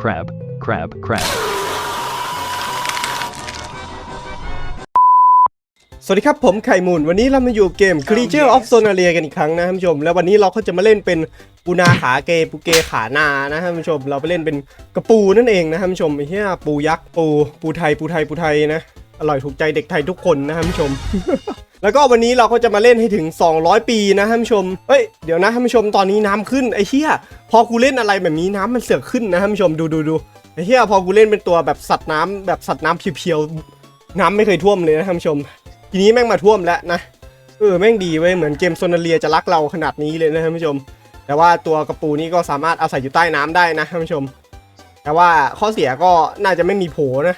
crab, crab, crab. สวัสดีครับผมไข่มูลวันนี้เรามาอยู่เกม Creature of Sonaria กันอีกครั้งนะท่านผู้ชม แล้ววันนี้เราก็จะมาเล่นเป็นปูนาขาเกปูเกขานานะท่านผู้ชม เราไปเล่นเป็นกระปูนั่นเองนะท่านผู้ชมไอ้เหี้ยปูยักษ์ปูปูไทยปูไทยปูไทยนะ อร่อยถูกใจเด็กไทยทุกคนนะท่านผู้ชม แล้วก็วันนี้เราก็จะมาเล่นให้ถึง 200 ปีนะท่านผู้ชม เฮ้ย เดี๋ยวนะท่านผู้ชมตอนนี้น้ำขึ้นไอ้เหี้ยพอกูเล่นอะไรแบบนี้น้ำมันเสือกขึ้นนะท่านผู้ชมดูดูดูไอ้เหี้ยพอกูเล่นเป็นตัวแบบสัตว์น้ำแบบสัตว์น้ำเพียวๆน้ำไม่เคยท่วมเลยนะท่านผู้ชม ทีนี้แม่งมาท่วมแล้วนะเออแม่งดีเว้ยเหมือนเกมโซนาเรียจะรักเราขนาดนี้เลยนะท่านผู้ชม แต่ว่าตัวกระปูนี่ก็สามารถอาศัยอยู่ใต้น้ำได้นะท่านผู้ชม แต่ว่าข้อเสียก็น่าจะไม่มีโผนะ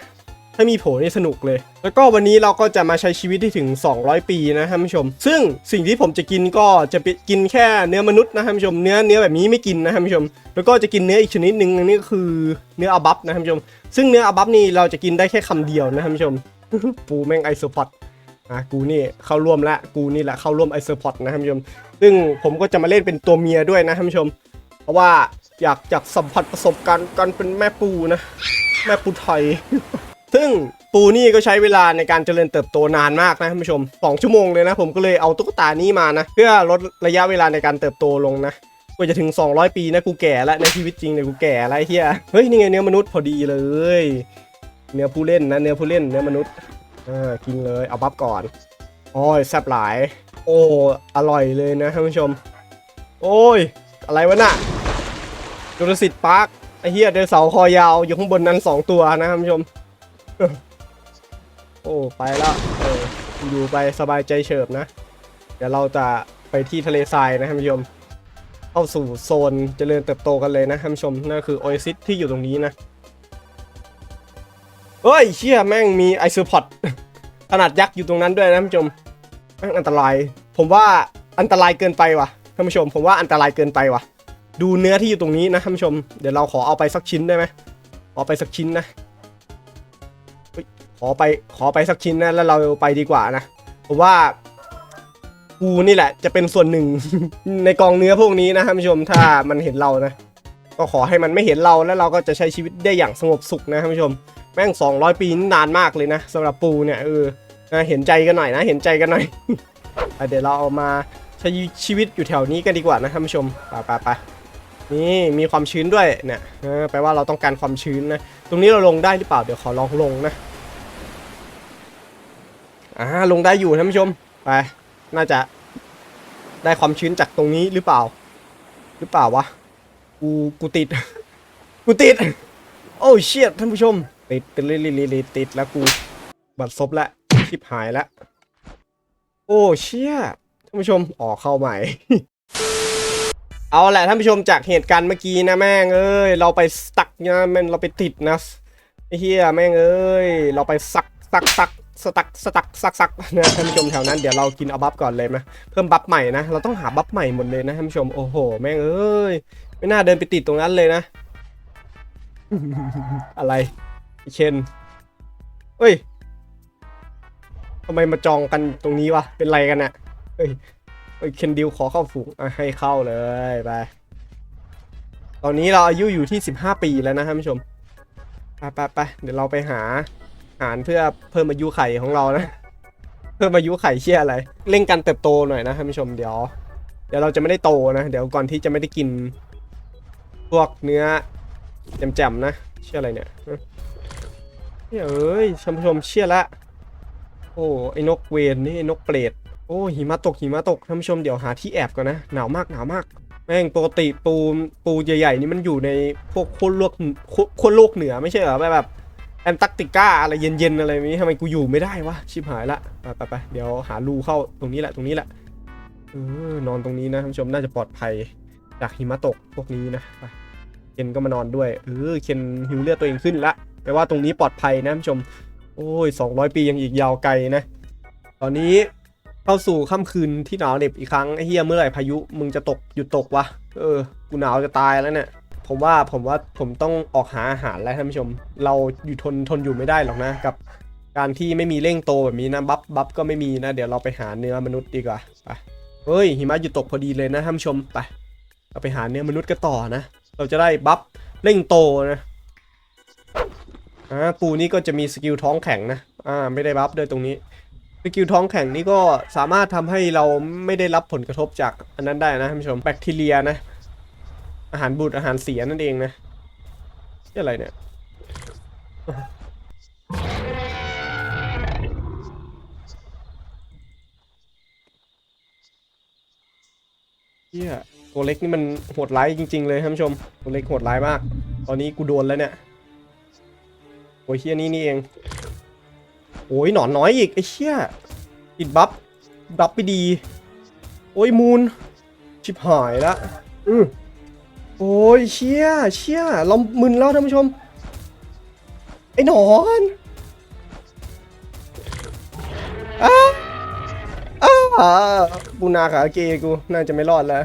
ถ้ามีโผล่นี่สนุกเลย แล้วก็วันนี้เราก็จะมาใช้ชีวิตที่ถึง 200 ปีนะท่านผู้ชม ซึ่งสิ่งที่ผมจะกินก็จะกินแค่เนื้อมนุษย์นะท่านผู้ชม เนื้อเนื้อแบบนี้ไม่กินนะท่านผู้ชม แล้วก็จะกินเนื้ออีกชนิดหนึ่งนี่ก็คือเนื้ออาบัฟนะท่านผู้ชม ซึ่งเนื้ออาบัฟนี่เราจะกินได้แค่คำเดียวนะท่านผู้ชม ปูแม่งไอโซพอดอะกูนี่เข้าร่วมละกูนี่แหละเข้าร่วมไอเซอร์พอตนะท่านผู้ชม ซึ่งผมก็จะมาเล่นเป็นตัวเมียด้วยนะท่านผู้ชม เพราะว่าอยากอยากสัมผัสประสบการณ์การเป็นแม่ปูนะ แม่ปูไทย ซึ่งปูนี่ก็ใช้เวลาในการเจริญเติบโตนานมากนะท่านผู้ชม 2 ชั่วโมงเลยนะ ผมก็เลยเอาตุ๊กตานี้มานะ เพื่อลดระยะเวลาในการเติบโตลงนะกว่าจะถึง 200 ปีนะกูแก่แล้วในชีวิตจริงเนี่ยกูแก่แล้วไอ้เฮียเฮ้ยนี่ไงเนื้อมนุษย์พอดีเลย เนื้อผู้เล่นนะเนื้อผู้เล่นเนื้อมนุษย์อ่ากินเลยเอาบัฟก่อนโอ้ยแซ่บหลาย โอ้อร่อยเลยนะท่านผู้ชม โอ้ย อะไรวะน่ะจุลสิทธิ์ปาร์คไอเฮียเดนเสาคอยาวอยู่ข้างบนนั้นสองตัวนะท่านผู้ชม โอ้ไปแล้วเอออยู่ไปสบายใจเฉิบนะ เดี๋ยวเราจะไปที่ทะเลทรายนะท่านผู้ชมเข้าสู่โซนเจริญเติบโตกันเลยนะท่านผู้ชมนั่นคือโอเอซิสที่อยู่ตรงนี้นะเฮ้ยเชี่ยแม่งมีไอซูพอดขนาดยักษ์อยู่ตรงนั้นด้วยนะท่านผู้ชมแม่งอันตราย ผมว่าอันตรายเกินไปว่ะท่านผู้ชม ผมว่าอันตรายเกินไปว่ะ ดูเนื้อที่อยู่ตรงนี้นะท่านผู้ชม เดี๋ยวเราขอเอาไปสักชิ้นได้ไหมขอาไปสักชิ้นนะ อไปขอไปสักชิ้นนะแล้วเราไปดีกว่านะผมว่ากูนี่แหละ จะเป็นส่วนหนึ่ง ในกองเนื้อพวกนี้นะท่านผู้ชมถ้ามันเห็นเรานะ ก็ขอให้มันไม่เห็นเราแล้วเราก็จะใช้ชีวิตได้อย่างสงบสุขนะท่านผู้ชม แม่ง 200 ปีนี่นานมากเลยนะสำหรับปูเนี่ยเออเห็นใจกันหน่อยนะ เห็นใจกันหน่อยเดี๋ยวเราเอามาใช้ชีวิตอยู่แถวนี้กันดีกว่านะท่านผู้ชมไปไปไปนี่มีความชื้นด้วยเนี่ยแปลว่าเราต้องการความชื้นนะ ตรงนี้เราลงได้หรือเปล่าเดี๋ยวขอลองลงนะ อ่าลงได้อยู่ท่านผู้ชมไปน่าจะได้ความชื้นจากตรงนี้หรือเปล่า หรือเปล่าวะกูกูติด กูติด โอ้เชียท่านผู้ชม ติดติดลิลิลิลิติดแล้วกูบัดซบแล้วชิบหายแล้วโอ้เชี่ยท่านผู้ชมออกเข้าใหม่ เอาแหละท่านผู้ชมจากเหตุการณ์เมื่อกี้นะแม่งเอ้ยเราไปสตักนะแม่งเราไปติดนะไอ้เฮียแม่งเอ้ยเราไปซักซักซัก สตักสตักซักซักนะท่านผู้ชมแถวนั้นเดี๋ยวเรากินเอาบัฟก่อนเลยนะเพิ่มบัฟใหม่นะเราต้องหาบัฟใหม่หมดเลยนะท่านผู้ชมโอ้โหแม่งเอ้ยไม่น่าเดินไปติดตรงนั้นเลยนะ อะไรไอ้เคนเฮ้ยทำไมมาจองกันตรงนี้วะเป็นไรกันอะเฮ้ยเฮ้ยเคนดิวขอเข้าฝูงให้เข้าเลยไปตอนนี้เราอายุอยู่ที่ 15 ปีแล้วนะท่านผู้ชมไปไปไปเดี๋ยวเราไปหาารเพื่อเพิ่มอายุไข่ของเรานะ เพิ่มอายุไข่เชี่ยอะไร เร่งการเติบโตหน่อยนะท่านผู้ชมเดี๋ยว เดี๋ยวเราจะไม่ได้โตนะเดี๋ยวก่อนที่จะไม่ได้กิน พวกเนื้อแจ่มๆนะเชื่ออะไรเนี่ยฮะเฮ้ยท่านผู้ชมเชื่อละ โอ้ไอ้นกเวนนี่นกเปรตโอ้หิมะตกหิมะตกท่านผู้ชมเดี๋ยวหาที่แอบก่อนนะหนาวมากหนาวมาก แม่งปกติปูปูใหญ่ๆนี่มันอยู่ในพวกโคนโลกโคนโลกเหนือไม่ใช่เหรอแบบ แอนตาร์กติกาอะไรเย็นๆอะไรนี้ทำไมกูอยู่ไม่ได้วะชิบหายละไปไปไปเดี๋ยวหารูเข้าตรงนี้แหละตรงนี้แหละออนอนตรงนี้นะท่านผู้ชมน่าจะปลอดภัยจากหิมะตกพวกนี้นะไปเคนก็มานอนด้วยเออเคนหิวเลือดตัวเองขึ้นละแปลว่าตรงนี้ปลอดภัยนะท่านผู้ชม โอ้ย 200 ปียังอีกยาวไกลนะ ตอนนี้เข้าสู่ค่ำคืนที่หนาวเหน็บอีกครั้งไอ้เฮียเมื่อไหร่พายุมึงจะตกหยุดตกวะเออกูหนาวจะตายแล้วเนี่ย ผมว่าผมว่าผมต้องออกหาอาหารแล้วท่านผู้ชม เราอยู่ทนทนอยู่ไม่ได้หรอกนะกับ การที่ไม่มีเร่งโตแบบนี้นะบัฟบัฟก็ไม่มีนะ เดี๋ยวเราไปหาเนื้อมนุษย์ดีกว่าไปเฮ้ยหิมะหยุดตกพอดีเลยนะท่านผู้ชมไปเราไปหาเนื้อมนุษย์กันต่อนะ เราจะได้บัฟเร่งโตนะอ่าปูนี่ก็จะมีสกิลท้องแข็งนะอ่าไม่ได้บัฟด้วยตรงนี้สกิลท้องแข็งนี่ก็สามารถทำให้เราไม่ได้รับผลกระทบจากอันนั้นได้นะท่านผู้ชมแบคทีเรียนะ อาหารบูดอาหารเสียนั่นเองนะนี่อะไรเนี่ย เฮียตัวเล็กนี่มันโหดร้ายจริง ๆ เลยท่านผู้ชม ตัวเล็กโหดร้ายมาก ตอนนี้กูโดนแล้วเนี่ยโอ้ยเฮียนี่นี่เอง โอ้ยหนอนน้อยอีกไอ้เชี่ยติดบัฟบัฟไปดี โอ้ยมูน ชิบหายละอือ โอ้ยเชี่ยเชี่ยเรามึนแล้วท่านผู้ชม ไอ้หนอนอ้าอ้าปูนาขาเกกูน่าจะไม่รอดแล้ว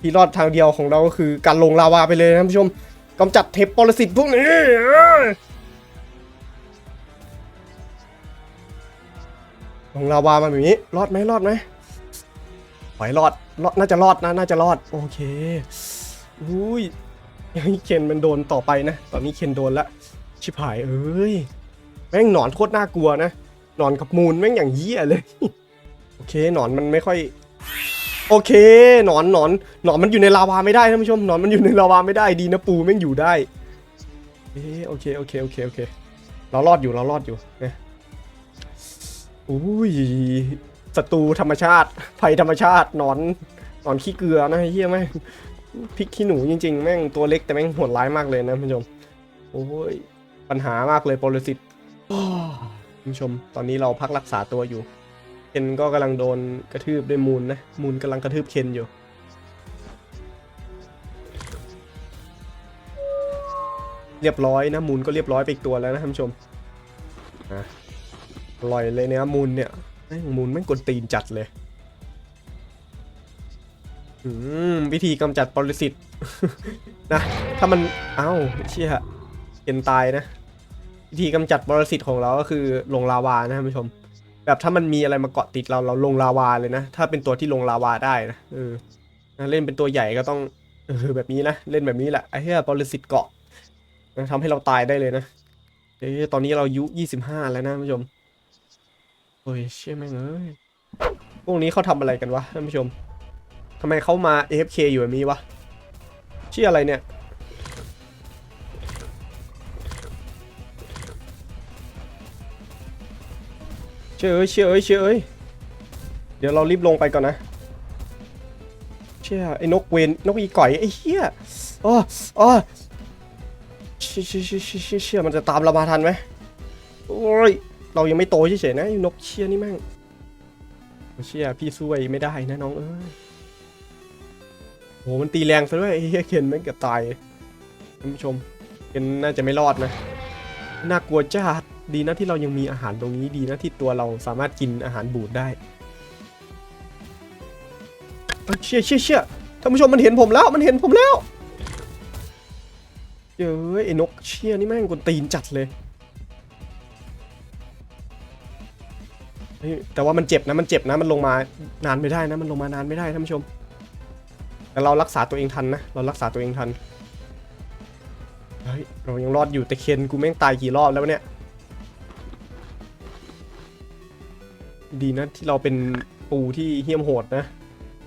ที่รอดทางเดียวของเราก็คือการลงลาวาไปเลยท่านผู้ชมกำจัดเทปปรสิตพวกนี้ลงลาวามาแบบนี้ รอดไหมรอดไหมขอให้รอดรอดน่าจะรอดนะน่าจะรอด โอเค อุ้ยยังเคนมันโดนต่อไปนะ ตอนนี้เคนโดนละ ชิบหายเอ้ย แม่งหนอนโคตรน่ากลัวนะ หนอนกับมูลแม่งอย่างเหี้ยเลย โอเคหนอนมันไม่ค่อย โอเค หนอนหนอนหนอนมันอยู่ในลาวาไม่ได้ท่านผู้ชม หนอนมันอยู่ในลาวาไม่ได้ดีนะปูแม่งอยู่ได้ เอโอเคโอเคโอเคโอเค เรารอดอยู่เรารอดอยู่นี่ยอุ้ยศัตรูธรรมชาติภัยธรรมชาติหนอนหนอนขี้เกลือนะเฮียแม่ง พริกขี้หนูจริง ๆ แม่งตัวเล็กแต่แม่งโหดร้ายมากเลยนะผู้ชม โอ้ยปัญหามากเลยปรสิตผู้ชม ตอนนี้เราพักรักษาตัวอยู่ เคนก็กำลังโดนกระทืบด้วยมูลนะ มูลกำลังกระทืบเคนอยู่ เรียบร้อยนะมูลก็เรียบร้อยไปอีกตัวแล้วนะท่านผู้ชมอะอร่อยเลยเนี่ยมูลเนี่ยแม่งมูลแม่งกวนตีนจัดเลย วิธีกำจัดปรสิตนะ ถ้ามัน เอ้าเชี่ยเห็นตายนะ วิธีกำจัดปรสิตของเราก็คือลงลาวานะท่านผู้ชม แบบถ้ามันมีอะไรมาเกาะติดเราเราลงลาวาเลยนะ ถ้าเป็นตัวที่ลงลาวาได้นะเออนะเล่นเป็นตัวใหญ่ก็ต้องเออแบบนี้นะ เล่นแบบนี้แหละไอ้เหี้ยปรสิตเกาะนะทำให้เราตายได้เลยนะเอ้ยตอนนี้เราอายุ25แล้วนะท่านผู้ชมโอ้ยเชี่ยแม่งเอ้ยพวกนี้เขาทำอะไรกันวะท่านผู้ชม ทำไมเขามา AFK อยู่แบบนี้วะเชี่ยอะไรเนี่ย เชี่ยเอ้ยเชี่ยเอ้ยเชี่ยเอ้ยเดี๋ยวเรารีบลงไปก่อนนะ เชี่ยไอ้นกเวนนกอีก่อยไอ้เหี้ยอ๋ออ๋อเชี่ยเชี่ยเชี่ยเชี่ยเชี่ยเชี่ยมันจะตามเรามาทันไหมโอ้ยเรายังไม่โตเฉยๆนะไอ้นกเชี่ยนี่แม่งเชี่ยพี่สู้ไอ้ไม่ได้นะน้องเอ้ย หมันตีแรงซะด้วยไอ้เฮียเคนแม่งเกือบตายท่านผู้ชมเคนน่าจะไม่รอดนะ น่ากลัวจ้าดีนะที่เรายังมีอาหารตรงนี้ดีนะที่ตัวเราสามารถกินอาหารบูดได้เชี่ยเชี่ยเชี่ยท่านผู้ชมมันเห็นผมแล้วมันเห็นผมแล้วเย้ยไอ้นกเชี่ยนี่แม่งกวนตีนจัดเลยแต่ว่ามันเจ็บนะมันเจ็บนะมันลงมานานไม่ได้นะมันลงมานานไม่ได้ท่านผู้ชม แต่เรารักษาตัวเองทันนะ เรารักษาตัวเองทัน เฮ้ย เรายังรอดอยู่แต่เคนกูแม่งตายกี่รอบแล้วเนี่ย ดีนะที่เราเป็นปูที่เหี้ยมโหดนะ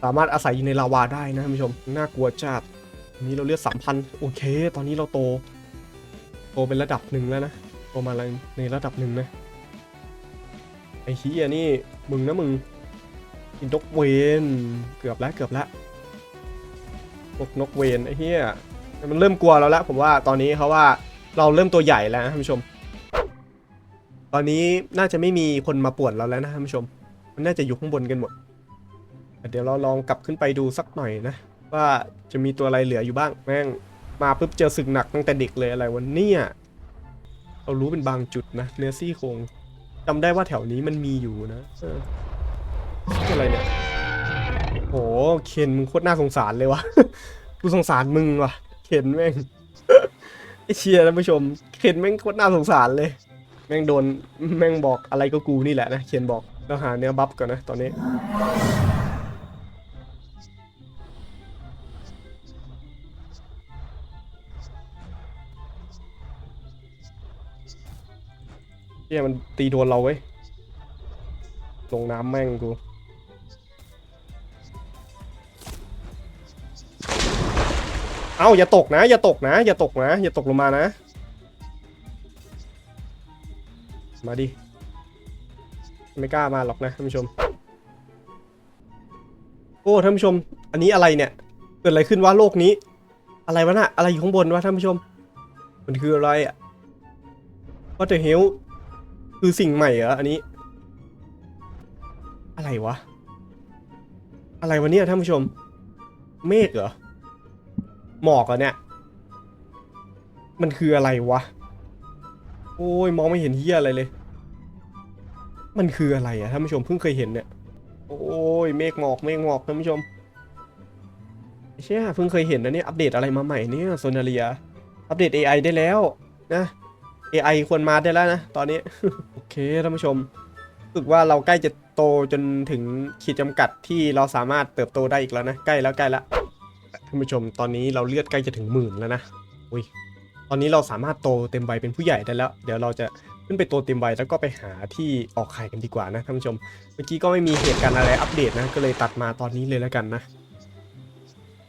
สามารถอาศัยอยู่ในลาวาได้นะท่านผู้ชม น่ากลัวจัดนี้เราเลือดสามพันโอเค ตอนนี้เราโต โตเป็นระดับหนึ่งแล้วนะ โตมาในระดับหนึ่งนะ ไอ้เฮียนี่ มึงนะมึงกินนกเวน เกือบแล้วเกือบแล้ว นกนกเวนไอ้เฮียมันเริ่มกลัวเราแล้วผมว่าตอนนี้เขาว่าเราเริ่มตัวใหญ่แล้วนะท่านผู้ชม ตอนนี้น่าจะไม่มีคนมาป่วนเราแล้วนะท่านผู้ชม มันน่าจะอยู่ข้างบนกันหมด เดี๋ยวเราลองกลับขึ้นไปดูสักหน่อยนะ ว่าจะมีตัวอะไรเหลืออยู่บ้างแม่งมาปุ๊บเจอศึกหนักตั้งแต่เด็กเลยอะไรวันนี้เรารู้เป็นบางจุดนะเนื้อซี่โครงจำได้ว่าแถวนี้มันมีอยู่นะอออะไรเนี่ย โหเคนมึงโคตรน่าสงสารเลยวะกูสงสารมึงวะเคนแม่งไอเชียท่านผู้ชม เคนแม่งโคตรน่าสงสารเลย แม่งโดนแม่งบอกอะไรก็กูนี่แหละนะเคนบอกเราหาเนื้อบัฟก่อนนะตอนนี้เฮียมันตีโดนเราเว้ยลงน้ำแม่งกู เอ้าอย่าตกนะ อย่าตกนะ อย่าตกนะ อย่าตกลงมานะ มาดิ ไม่กล้ามาหรอกนะท่านผู้ชม โอ้ท่านผู้ชม อันนี้อะไรเนี่ย เกิดอะไรขึ้นวะโลกนี้ อะไรวะน่ะ อะไรอยู่ข้างบนวะท่านผู้ชม มันคืออะไรอะ What the hell คือสิ่งใหม่เหรออันนี้ อะไรวะ อะไรวะเนี่ยท่านผู้ชม เมฆเหรอ หมอกเหรอเนี่ย มันคืออะไรวะ โอ้ยมองไม่เห็นเฮียอะไรเลย มันคืออะไรอะท่านผู้ชมเพิ่งเคยเห็นเนี่ย โอ้ยเมฆหมอกเมฆหมอกท่านผู้ชมเชี่ยเพิ่งเคยเห็นนะเนี่ยอัปเดตอะไรมาใหม่เนี่ยโซนาเรียอัปเดต AI ได้แล้วนะ AI ควรมาได้แล้วนะ ตอนนี้ โอเคท่านผู้ชมรู้สึกว่าเราใกล้จะโตจนถึงขีดจำกัดที่เราสามารถเติบโตได้อีกแล้วนะ ใกล้แล้วใกล้แล้ว ท่านผู้ชมตอนนี้เราเลือดใกล้จะถึงหมื่นแล้วนะอุ้ยตอนนี้เราสามารถโตเต็มวัยเป็นผู้ใหญ่ได้แล้ว เดี๋ยวเราจะขึ้นไปโตเต็มวัยแล้วก็ไปหาที่ออกไข่กันดีกว่านะท่านผู้ชม เมื่อกี้ก็ไม่มีเหตุการณ์อะไรอัปเดตนะ ก็เลยตัดมาตอนนี้เลยแล้วกันนะ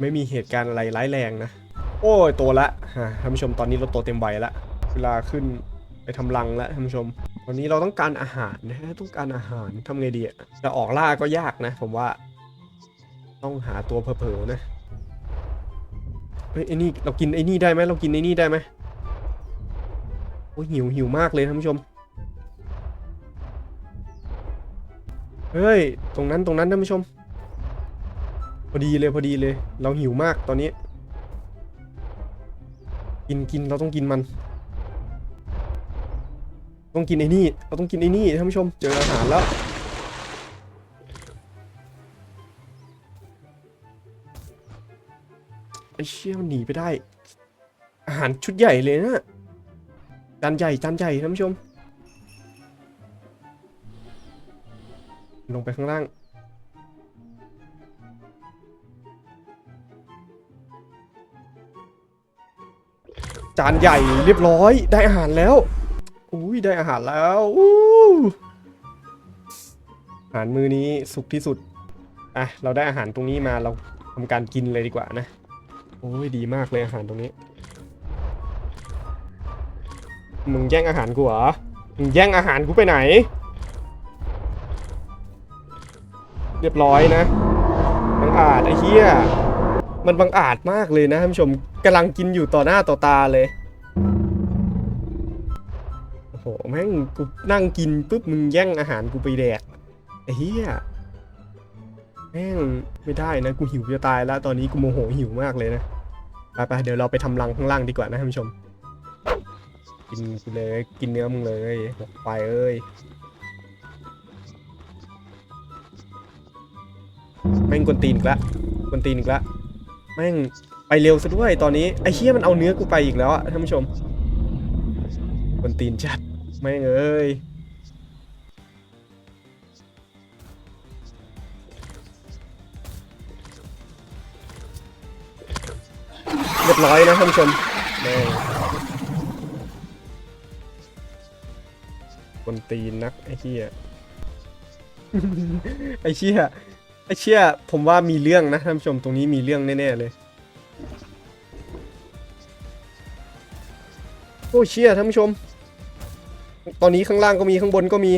ไม่มีเหตุการณ์อะไรร้ายแรงนะ โอ้ยโตละท่านผู้ชมตอนนี้เราโตเต็มวัยแล้วเวลาขึ้นไปทำรังแล้วท่านผู้ชม ตอนนี้เราต้องการอาหารนะต้องการอาหารทำไงดีจะออกล่าก็ยากนะ ผมว่า ต้องหาตัวเผลอๆนะ เฮ้ยไอ้นี่เรากินไอ้นี่ได้ไหมเรากินไอ้นี่ได้ไหมโอ้ยหิวหิวมากเลยท่านผู้ชม เฮ้ย ตรงนั้นตรงนั้นท่านผู้ชม พอดีเลยพอดีเลย เราหิวมากตอนนี้ กินกินเราต้องกินมัน ต้องกินไอ้นี่ เราต้องกินไอ้นี่ท่านผู้ชม เจออาหารแล้ว อ้เชี่ยมันหนีไปได้ อาหารชุดใหญ่เลยนะจานใหญ่จานใหญ่ท่านผู้ชม ลงไปข้างล่าง จานใหญ่เรียบร้อยได้อาหารแล้วอุ้ยได้อาหารแล้วอู้อาหารมือนี้สุกที่สุดอะเราได้อาหารตรงนี้มาเราทำการกินเลยดีกว่านะ โอ้ยดีมากเลยอาหารตรงนี้ มึงแย่งอาหารกูเหรอ มึงแย่งอาหารกูไปไหน เรียบร้อยนะบังอาจไอ้เหี้ย มันบังอาจมากเลยนะท่านผู้ชมกำลังกินอยู่ต่อหน้าต่อตาเลยโอ้โหแม่งกูนั่งกินปุ๊บมึงแย่งอาหารกูไปแดกไอ้เหี้ย แม่งไม่ได้นะกูหิวจะตายแล้วตอนนี้กูโมโหหิวมากเลยนะไปไปเดี๋ยวเราไปทำรังข้างล่างดีกว่านะท่านผู้ชม กินกูเลยกินเนื้อมึงเลยไปเอ้ยแม่งกวนตีนอีกละกวนตีนอีกละแม่งไปเร็วซะด้วยตอนนี้ไอ้เชี่ยมันเอาเนื้อกูไปอีกแล้วอะท่านผู้ชมบนตีนจัดแม่งเอ้ย ร้อยนะท่านผู้ชมแม่งบนตีนนักไอ้เชี่ยไอ้เชี่ยไอ้เชี่ยผมว่ามีเรื่องนะท่านผู้ชมตรงนี้มีเรื่องแน่ๆเลยโอ้เชี่ยท่านผู้ชม ตอนนี้ข้างล่างก็มีข้างบนก็มี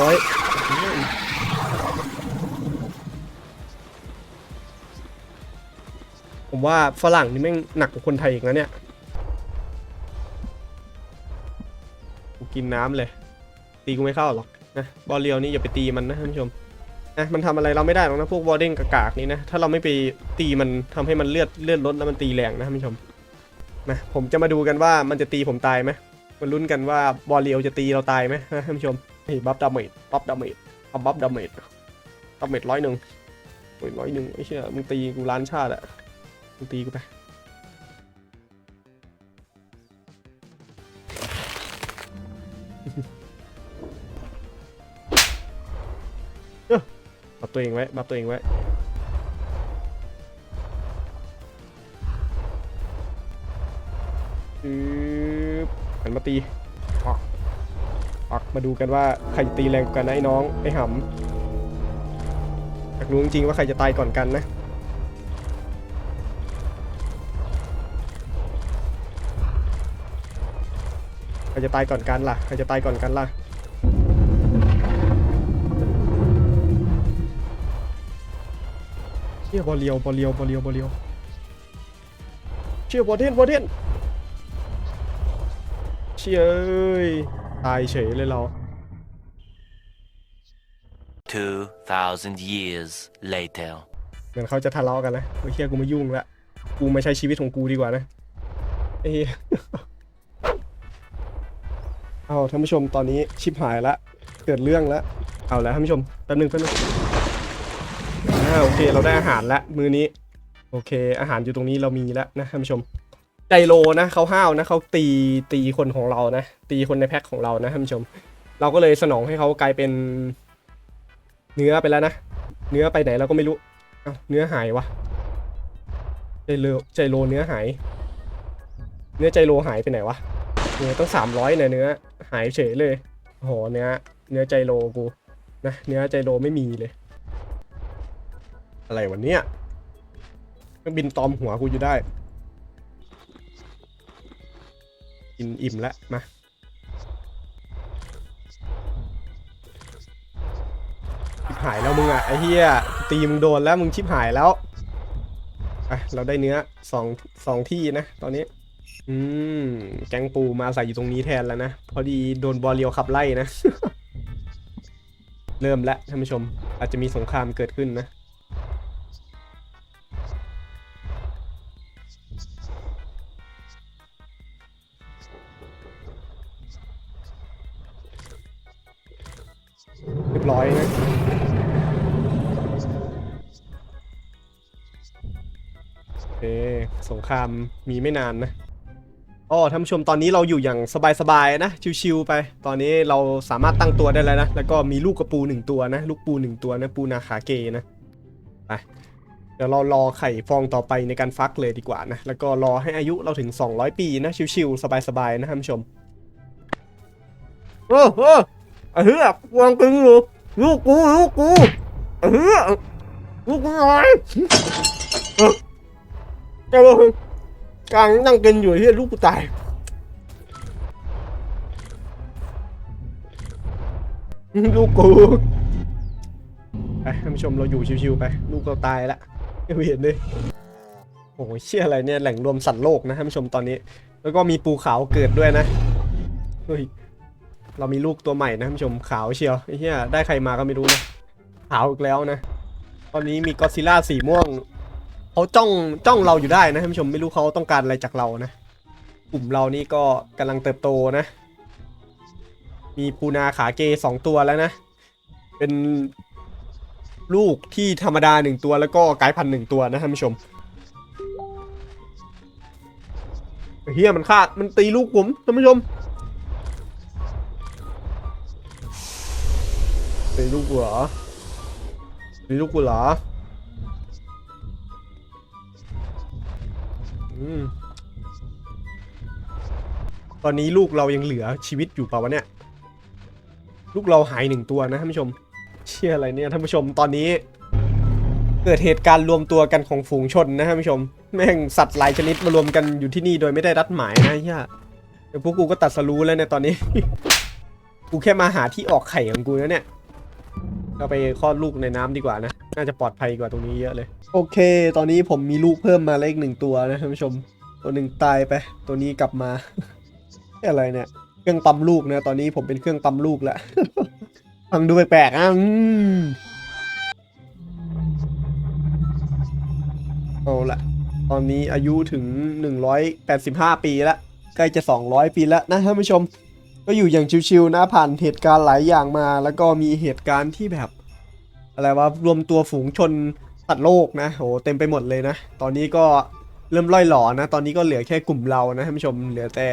ร้อย ผมว่าฝรั่งนี่แม่งหนักกว่าคนไทยอีกนะเนี่ยกูกินน้ำเลย ตีกูไม่เข้าหรอกนะบอลเลียวนี่อย่าไปตีมันนะท่านผู้ชมนะมันทำอะไรเราไม่ได้หรอกนะพวกวอร์เดนกากๆนี้นะถ้าเราไม่ไปตีมันทำให้มันเลือดเลือดลดแล้วมันตีแรงนะท่านผู้ชมนะผมจะมาดูกันว่ามันจะตีผมตายไหมมันลุ้นกันว่าบอลเลียวจะตีเราตายไหมนะท่านผู้ชมนี่บัฟดาเมจบัฟดาเมจเอาบัฟดาเมจดาเมจร้อยหนึ่งโอ้ยร้อยหนึ่งไอ้เชี่ยมึงตีกูล้านชาติอะ กูตีกูไปเออบับตัวเองไว้บับตัวเองไว้หันมาตีออกออกมาดูกันว่าใครตีแรงกว่ากันนะไอ้น้อง ไอ้หำอยากรู้จริงๆว่าใครจะตายก่อนกันนะ ครจะตายก่อนกันล่ะใครจะตายก่อนกันล่ะเชี่ยบอลเลียวบอลเลียวบอลเลียวบอลเลียวเชี่ยบอลเทนบอลเทนเชี่ยเอ้ยตายเฉยเลยเรา 2,000 years later. เหมือนเขาจะทะเลาะกันนะโอ้ยเชี่ยกูไม่ยุ่งละกูมาใช้ชีวิตของกูดีกว่านะไอ้ เอาท่านผู้ชมตอนนี้ชิบหายละเกิดเรื่องแล้วเอาแล้วท่านผู้ชมแป๊บนึงแป๊บนึงอ่าโอเคเราได้อาหารละมือนี้ โอเค อาหารอยู่ตรงนี้เรามีแล้วนะท่านผู้ชมใจโลนะเขาห้าวนะเขาตีตีคนของเรานะ ตีคนในแพ็คของเรานะท่านผู้ชม เราก็เลยสนองให้เขากลายเป็น เนื้อไปแล้วนะเนื้อไปไหนเราก็ไม่รู้เอาเนื้อหายวะใจโลใจโลเนื้อหาย เนื้อใจโลหายไปไหนวะเนื้อต้องสามร้อยเนี่ยเนื้อ หายเฉยเลยโอ้โหเนื้อเนื้อใจโลกูนะเนื้อใจโลไม่มีเลย อะไรวันเนี้ยก็บินตอมหัวกูอยู่ได้ กินอิ่มแล้วมาชิบหายแล้วมึงอะไอ้เฮียตีมึงโดนแล้วมึงชิบหายแล้วอะเราได้เนื้อสองสองที่นะ ตอนนี้ อืม แกงปูมาใส่อยู่ตรงนี้แทนแล้วนะ พอดีโดนบอลเลียวขับไล่นะ เริ่มแล้วท่านผู้ชม อาจจะมีสงครามเกิดขึ้นนะ เรียบร้อยนะโอเคสงครามมีไม่นานนะ อ๋อท่านผู้ชมตอนนี้เราอยู่อย่างสบายๆนะชิวๆไป ตอนนี้เราสามารถตั้งตัวได้แล้วนะแล้วก็มีลูกกระปูหนึ่งตัวนะ ลูกปูหนึ่งตัวนะปูนาคาเกนะไปเดี๋ยวเรารอไข่ฟองต่อไปในการฟักเลยดีกว่านะแล้วก็รอให้อายุเราถึง 200 ปีนะชิวๆสบายๆนะท่านผู้ชมโอ้โหไอ้เหี้ยวางตึงอยู่ลูกกูลูกกูไอ้เหี้ยลูกกูหน่อยเออเจ้า กลางนั่งกินอยู่ไอ้เหี้ยลูกกูตายลูกกูไปท่านผู้ชมเราอยู่ชิวๆไป ลูกเราตายละไม่เห็นเลยโอ้โหเชี่ยอะไรเนี่ยแหล่งรวมสัตว์โลกนะท่านผู้ชมตอนนี้ แล้วก็มีปูขาวเกิดด้วยนะเฮ้ยเรามีลูกตัวใหม่นะท่านผู้ชมขาวเชียวไอ้เหี้ยได้ใครมาก็ไม่รู้นะขาวอีกแล้วนะ ตอนนี้มีก็ซิล่าสีม่วง เขาจ้องจ้องเราอยู่ได้นะท่านผู้ชมไม่รู้เขาต้องการอะไรจากเรานะ กลุ่มเรานี่ก็กำลังเติบโตนะ มีปูนาขาเกสองตัวแล้วนะ เป็นลูกที่ธรรมดาหนึ่งตัวแล้วก็กายพันหนึ่งตัวนะท่านผู้ชมเฮียมันฆ่ามันตีลูกผมท่านผู้ชมตีลูกกูเหรอตีลูกกูเหรอ อืมตอนนี้ลูกเรายังเหลือชีวิตอยู่เปล่าวะเนี่ย ลูกเราหายหนึ่งตัวนะท่านผู้ชม เชื่ออะไรเนี่ยท่านผู้ชมตอนนี้ เกิดเหตุการณ์รวมตัวกันของฝูงชนนะท่านผู้ชม แม่งสัตว์หลายชนิดมารวมกันอยู่ที่นี่โดยไม่ได้รัดหมายนะเฮียเดี๋ยวพวกกูก็ตัดสรู้แล้วเนี่ยตอนนี้ กูแค่มาหาที่ออกไข่ของกูแล้วเนี่ย เราไปคลอดลูกในน้ำดีกว่านะ น่าจะปลอดภัยกว่าตรงนี้เยอะเลย โอเค ตอนนี้ผมมีลูกเพิ่มมาเลขหนึ่งตัวนะท่านผู้ชม ตัวหนึ่งตายไป ตัวนี้กลับมา อะไรเนี่ย เครื่องปั๊มลูกนะ ตอนนี้ผมเป็นเครื่องปั๊มลูกแล้ว ฟังดูแปลกๆอะอืมเอาละตอนนี้อายุถึง 185 ปีแล้ว ใกล้จะ 200 ปีแล้วนะท่านผู้ชม ก็อยู่อย่างชิวๆนะผ่านเหตุการณ์หลายอย่างมา แล้วก็มีเหตุการณ์ที่แบบ อะไรว่ารวมตัวฝูงชนสัตว์โลกนะโหเต็มไปหมดเลยนะ ตอนนี้ก็เริ่มล่อยหลอนะ ตอนนี้ก็เหลือแค่กลุ่มเรานะท่านผู้ชมเหลือแต่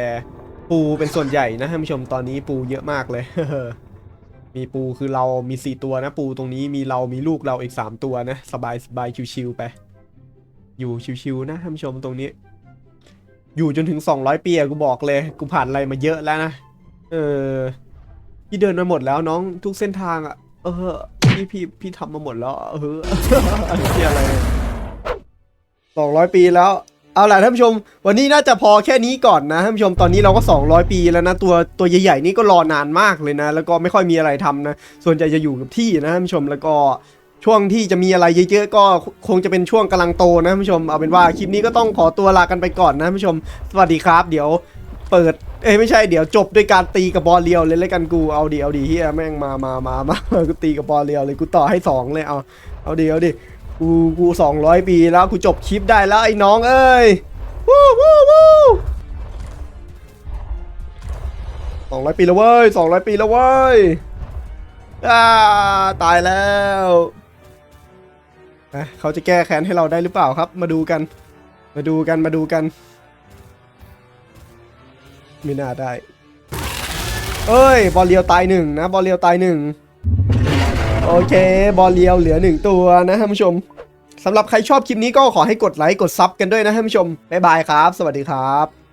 ปูเป็นส่วนใหญ่นะท่านผู้ชมตอนนี้ปูเยอะมากเลย มีปูคือเรามี 4 ตัวนะ ปูตรงนี้มีเรามีลูกเราอีก 3 ตัวนะ สบายสบายชิวๆไป อยู่ชิวๆนะท่านผู้ชมตรงนี้ อยู่จนถึง 200 ปีอะกูบอกเลย กูผ่านอะไรมาเยอะแล้วนะ เออพี่เดินมาหมดแล้วน้องทุกเส้นทางอะเออพี่พี่พี่ทำมาหมดแล้วอะเออเที่ยอะไรสองร้อยปีแล้ว เอาล่ะท่านผู้ชม วันนี้น่าจะพอแค่นี้ก่อนนะท่านผู้ชมตอนนี้เราก็ 200 ปีแล้วนะตัวตัวใหญ่ๆนี่ก็รอนานมากเลยนะ แล้วก็ไม่ค่อยมีอะไรทำนะ ส่วนใหญ่จะอยู่กับที่นะท่านผู้ชมแล้วก็ช่วงที่จะมีอะไรเยอะๆก็คงจะเป็นช่วงกำลังโตนะท่านผู้ชมเอาเป็นว่าคลิปนี้ก็ต้องขอตัวลากันไปก่อนนะท่านผู้ชม สวัสดีครับ เดี๋ยวเปิด เอ้ยไม่ใช่เดี๋ยวจบด้วยการตีกับบอลเรียวเลยแล้วกันกูเอาดีเอาดีเฮียแม่งมามามามากูตีกับบอลเรียวเลยกูต่อให้สองเลยเอาเอาดีเอาดีกูกูสองร้อยปีแล้วกูจบคลิปได้แล้วไอ้น้องเอ้ยวู้วู้วู้สองร้อยปีแล้วเว้ยสองร้อยปีแล้วเว้ยอ่าตายแล้วเอ๊ะเขาจะแก้แค้นให้เราได้หรือเปล่าครับ มาดูกัน มาดูกันมาดูกัน ไม่น่าได้ เอ้ย บอลเลียวตายหนึ่งนะ บอลเลียวตายหนึ่งโอเค บอลเลียวเหลือหนึ่งตัวนะท่านผู้ชมสำหรับใครชอบคลิปนี้ก็ขอให้กดไลค์กดซับกันด้วยนะท่านผู้ชมบ๊ายบายครับ สวัสดีครับ